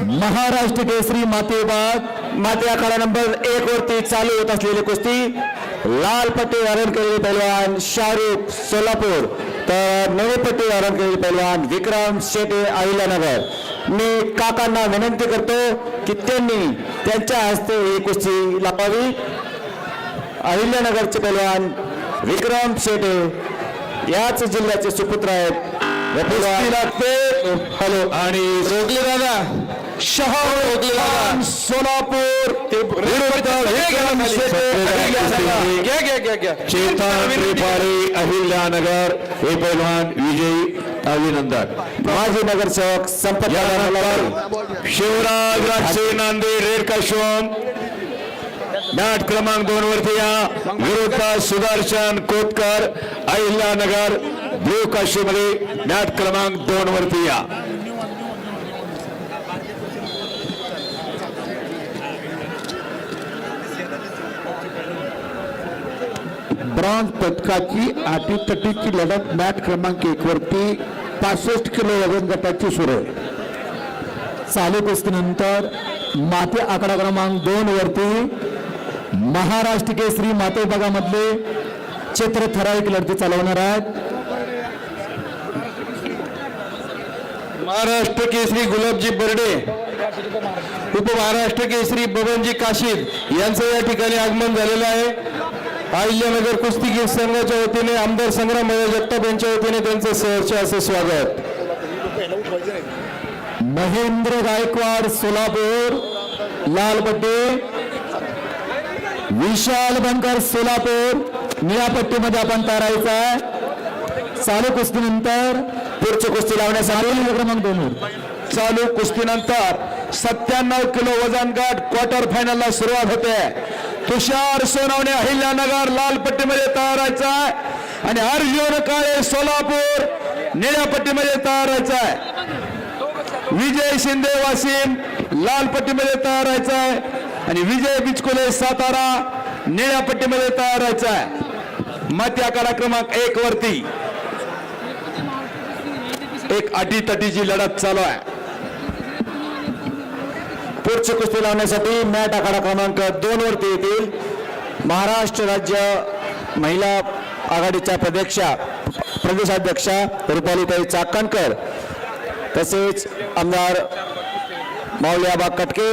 महाराष्ट्र केसरी मातेबाग माते आखाडा नंबर एक वरती चालू होत असलेली कुस्ती. लाल पट्टी धारण केलेले पैलवान शाहरुख सोलापूर. तर नवी पट्टी धारण केलेले पैलवान विक्रम शेटे अहिल्यानगर. मी काकांना विनंती करतो की त्यांनी त्यांच्या हस्ते ही कुस्ती लावावी. अहिल्यानगरचे पैलवान विक्रम शेटे याच जिल्ह्याचे सुपुत्र आहेत. लागते हॅलो. आणि रोगले दादा. शहा रोगले दादा. सोलापूर. चेतन त्रिपाठी अहिल्यानगर हे पैलवान विजयी अभिनंदन. माजी नगरसेवक संपत शिवराज राजसे नांदेड रेड काश्यम मॅट क्रमांक दोन वरती या. विरुद्ध सुदर्शन कोतकर अहिल्यानगर ब्लू काशीमध्ये मॅट क्रमांक दोन वरती या. ब्रॉन्झ पदकाची अटीतटीची लढत मॅट क्रमांक एक वरती पासष्ट किलो वज़न गटाची सुरू आहे. चालू कुस्तीनंतर माते आकडा क्रमांक दोन वरती महाराष्ट्र केसरी माते भागामधले चित्र ठराविक लढती चालवणार आहेत. महाराष्ट्र केसरी गुलाबजी बर्डे उपमहाराष्ट्र केसरी बबनजी काशीद यांचं या ठिकाणी आगमन झालेलं आहे. अहिल्यानगर कुस्तीगीर संघाच्या वतीने आमदार संग्राम जगताप यांच्या वतीने त्यांचं सहर्ष असं स्वागत. महेंद्र गायकवाड सोलापूर लाल बड्डे विशाल बनकर सोलापूर. निळ्या पट्टीमध्ये आपण तारायचा आहे. चालू कुस्तीनंतर पुढची कुस्ती लावण्यासाठी क्रमांक दोन चालू कुस्तीनंतर सत्त्याण्णव किलो वजन गट क्वार्टर फायनलला सुरुवात होते. तुषार सोनवणे अहिल्यानगर लाल पट्टीमध्ये तयारायचा आहे. आणि अर्जुन काळे सोलापूर निळ्या पट्टीमध्ये तयारायचा आहे. विजय शिंदे वाशिम लाल पट्टीमध्ये तयारायचा आहे. आणि विजय बिचकुले सातारा निळ्या पट्टीमध्ये व्हायचा आहे. मत या काळा एक वरती. एक अटीतटीची लढत चालू आहे. पुढची कुस्ती लावण्यासाठी मॅट आखाडा क्रमांक दोन वरती येतील. महाराष्ट्र राज्य महिला आघाडीच्या प्रदेशा प्रदेशाध्यक्षा रुपालीताई चाकणकर तसेच आमदार माऊली आबा कटके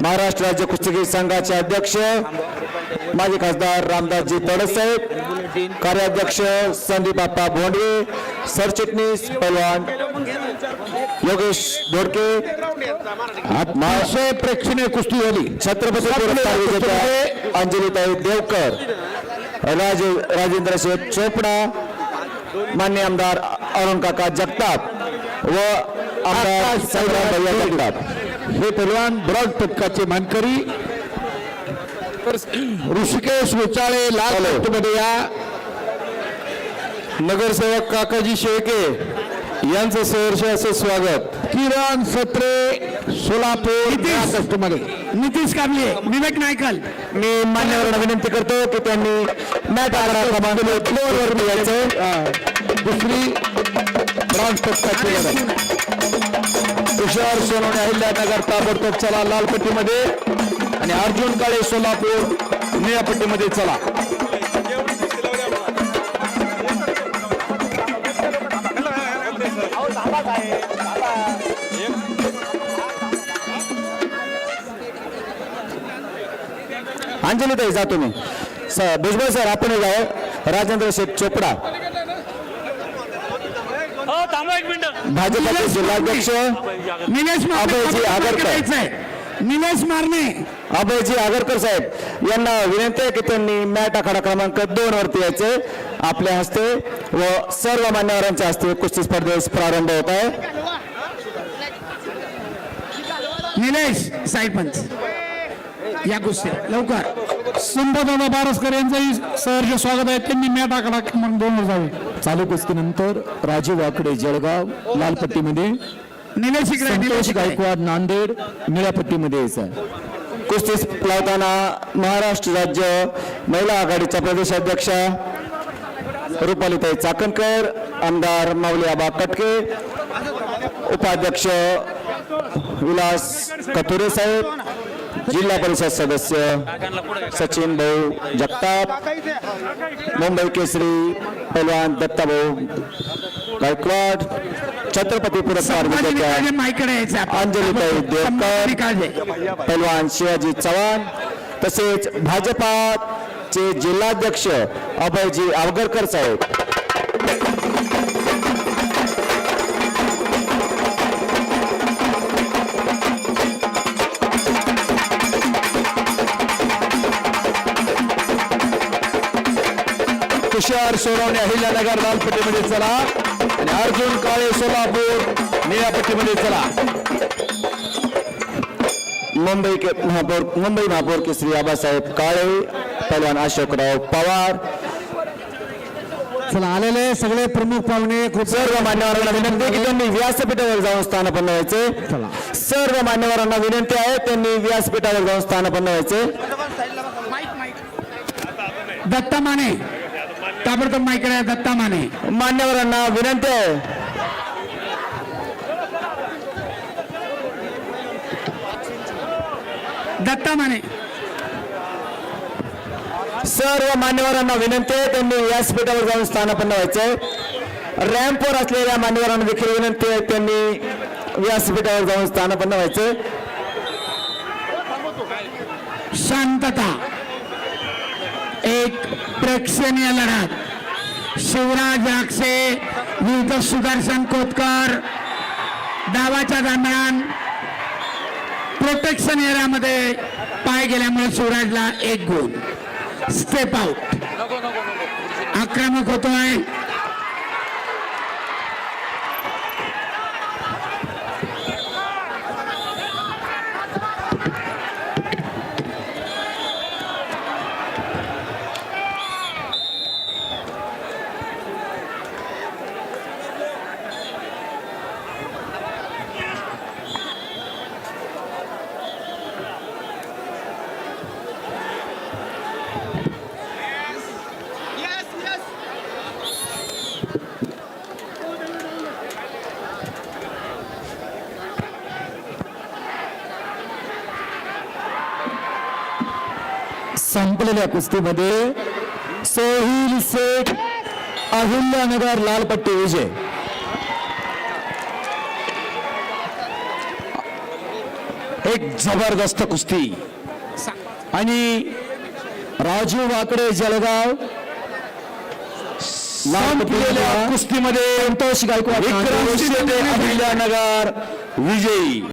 महाराष्ट्र राज्य कुस्तीगीर संघाचे अध्यक्ष माजी खासदार रामदासजी तडसाहेब कार्याध्यक्ष संदीप आप्पा भोंडवे सरचिटणीस पैलवान योगेश दोडके. अतिशय प्रेक्षणीय कुस्ती झाली छत्रपती पुरस्कार विजेत्या अंजलीताई देवकर राज राजेंद्र शेठ चोपडा मान्य आमदार अरुण काका जगताप व आमदार संग्राम भैया जगताप. हे पैलवान ब्रॉन्झ पदकाचे मानकरी. ऋषिकेश विचाळे लाल. पट्टीमध्ये या. नगरसेवक काकाजी शेळके यांचं सहर्ष असं स्वागत. किरण सत्रे सोलापूरमध्ये नितीश काबले विवेक नायकल. मी मान्यवरांना विनंती करतो की त्यांनी मॅट क्रमांक यायचं. दुसरी ब्रॉन्झ पदकाची तुषार सोनवणे अहिल्यानगर ताबडतोब चला लाल पट्टीमध्ये आणि अर्जुन काळे सोलापूर निळ्या पट्टीमध्ये चला. अंजलीताई जा तुम्ही. मी भुजबळ सर आपण जावं राजेंद्र शेठ चोपडा. भाजपचे जिल्हाध्यक्ष निलेश अभयजी आगरकर. निलेश मारणे. अभयजी आगरकर साहेब यांना विनंती आहे की त्यांनी मॅट आखाडा क्रमांक दोन वरती यायचे. आपल्या हस्ते व सर्व मान्यवरांच्या हस्ते कुस्ती स्पर्धेस प्रारंभ होत आहे. निलेश साईपंच या कुस्ती लवकर. संपदादा बारसकर यांचंही सहर्ष स्वागत आहे. त्यांनी मॅट आकडा क्रमांक दोन वर जावे. चालू कुस्तीनंतर राजू वाकडे जळगाव लाल पट्टीमध्ये संतोष. गायकवाड नांदेड निळ्या पट्टीमध्ये यायचं आहे कुस्ती लावताना महाराष्ट्र राज्य महिला आघाडीच्या प्रदेशाध्यक्षा रुपालीताई चाकणकर आमदार माऊली आबा कटके उपाध्यक्ष विलास कथुरे साहेब जिल्हा परिषद सदस्य सचिन भाऊ जगताप मुंबई केसरी पैलवान दत्ताभाऊ गायकवाड छत्रपती पुरस्कार. अंजलीताई. देवकर पैलवान शिवाजी चव्हाण तसेच भाजपाचे जिल्हाध्यक्ष अभयजी आवगरकर साहेब तुषार सोनवणे अहिल्यानगर लाल पट्टीमध्ये चला. आणि अर्जुन काळे सोलापूर निळ्या पट्टीमध्ये चला. मुंबई के महापौर मुंबई महापौर केसरी आबासाहेब काळे पैलवान अशोकराव पवार. चला आलेले सगळे प्रमुख पाहुणे खूप सर्व मान्यवरांना विनंती की त्यांनी व्यासपीठावर जाऊन स्थानपन्न व्हायचे सर्व मान्यवरांना विनंती आहे त्यांनी व्यासपीठावर जाऊन स्थानपन्न व्हायचे दत्ता माने ताबडतोब माईकडे आहे, दत्ता माने मान्यवरांना विनंती आहे दत्ता माने सर्व मान्यवरांना विनंती आहे त्यांनी व्यासपीठावर जाऊन स्थानापन्न व्हायचंय रॅम्पवर असलेल्या मान्यवरांना देखील विनंती आहे त्यांनी व्यासपीठावर जाऊन स्थानापन्न व्हायचंय शांतता एक प्रेक्षणीय लढत. शिवराज आक्षे विरुद्ध सुदर्शन कोतकर डावाच्या दरम्यान प्रोटेक्शन एरियामध्ये पाय गेल्यामुळे शिवराजला एक गुण स्टेप आउट आक्रमक होतोय. संपलेल्या कुस्तीमध्ये सोहिल शेख अहिल्यानगर लालपट्टी विजय. एक जबरदस्त कुस्ती. आणि राजू वाकडे जळगाव. कुस्तीमध्ये संतोष गायकवाड अहिल्यानगर विजयी.